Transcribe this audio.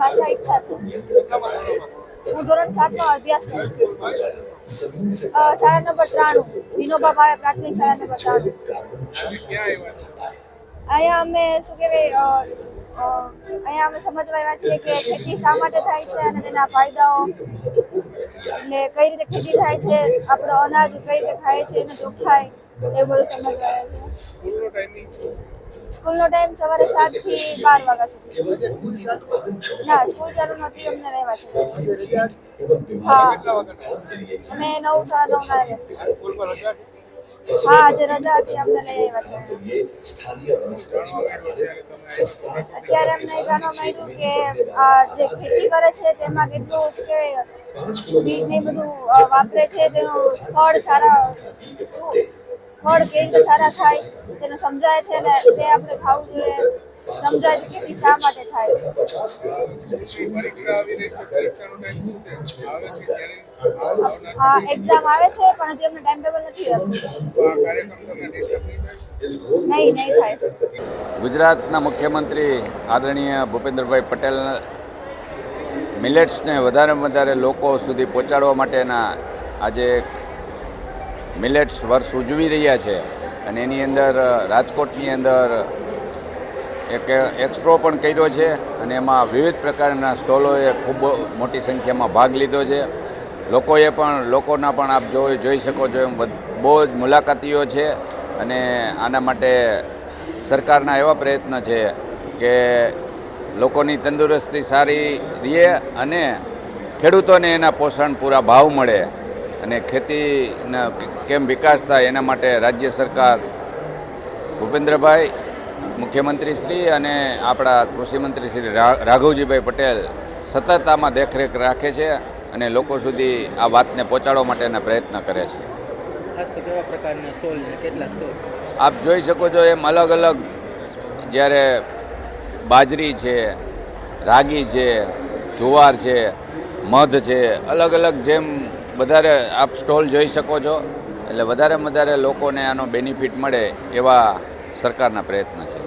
ભાષા ઈચ્છા છે. હું ધોરણ સાતનો અભ્યાસ કરું છું. શાળા નંબર ત્રાણું. વિનોબા ભાવે પ્રાથમિક શાળા નંબર ત્રાણું. અહીંયા અમે શું કહેવાય અહીંયા અમે સમજવા આવ્યા છીએ કે ખેતી શા માટે થાય છે અને તેના ફાયદાઓ એટલે કઈ રીતે ખેતી થાય છે આપણો અનાજ કઈ રીતે ખાય છે એને ચોખ્ખાઈ એ બધું સમજવા આવ્યા છે. સ્કૂલનો ટાઈમ સવારે સાતથી બાર વાગ્યા સુધી. ના સ્કૂલ ચાલુ નથી અમને રહેવા છે. હા. અમે નવ સાડા નવ ના આવ્યા છીએ. હા આજે રજા હતી અમને લઈ આવ્યા છે અત્યારે અમને જાણવા મળ્યું કે આ જે ખેતી કરે છે તેમાં કેટલું કે બીજ ને બધું વાપરે છે તેનું ફળ સારા શું ફળ કેવી રીતે સારા થાય તેનું સમજાય છે ને તે આપણે ખાવું જોઈએ. સમજાય છે કે શા માટે થાય. એક્ઝામ આવે છે, પણ હજી અમને ટાઈમ ટેબલ નથી નહીં નહીં થાય. ગુજરાતના મુખ્યમંત્રી આદરણીય ભૂપેન્દ્રભાઈ પટેલ મિલેટ્સને વધારેમાં વધારે લોકો સુધી પહોંચાડવા માટેના આજે મિલેટ્સ વર્ષ ઉજવી રહ્યા છે અને એની અંદર રાજકોટની અંદર એક એક્સપો પણ કર્યો છે અને એમાં વિવિધ પ્રકારના સ્ટોલોએ ખૂબ મોટી સંખ્યામાં ભાગ લીધો છે. લોકોએ પણ, લોકોના પણ આપ જોઈ જોઈ શકો છો એમ બહુ જ મુલાકાતીઓ છે અને આના માટે સરકારના એવા પ્રયત્ન છે કે લોકોની તંદુરસ્તી સારી રહે અને ખેડૂતોને એના પોષણ પૂરા ભાવ મળે અને ખેતીના કેમ વિકાસ થાય એના માટે રાજ્ય સરકાર ભૂપેન્દ્રભાઈ મુખ્યમંત્રી શ્રી અને આપણા કૃષિમંત્રી શ્રી રાઘવજીભાઈ પટેલ સતત આમાં દેખરેખ રાખે છે. અને લોકો સુધી આ વાતને પહોંચાડવા માટેના પ્રયત્ન કરે છે. ખાસ તો કેવા પ્રકારના સ્ટોલ કેટલા સ્ટોલ? આપ જોઈ શકો છો એમ અલગ અલગ જ્યારે બાજરી છે રાગી છે જુવાર છે મધ છે અલગ અલગ જેમ વધારે આપ સ્ટોલ જોઈ શકો છો. એટલે વધારે વધારે લોકોને આનો બેનિફિટ મળે એવા સરકારના પ્રયત્ન છે.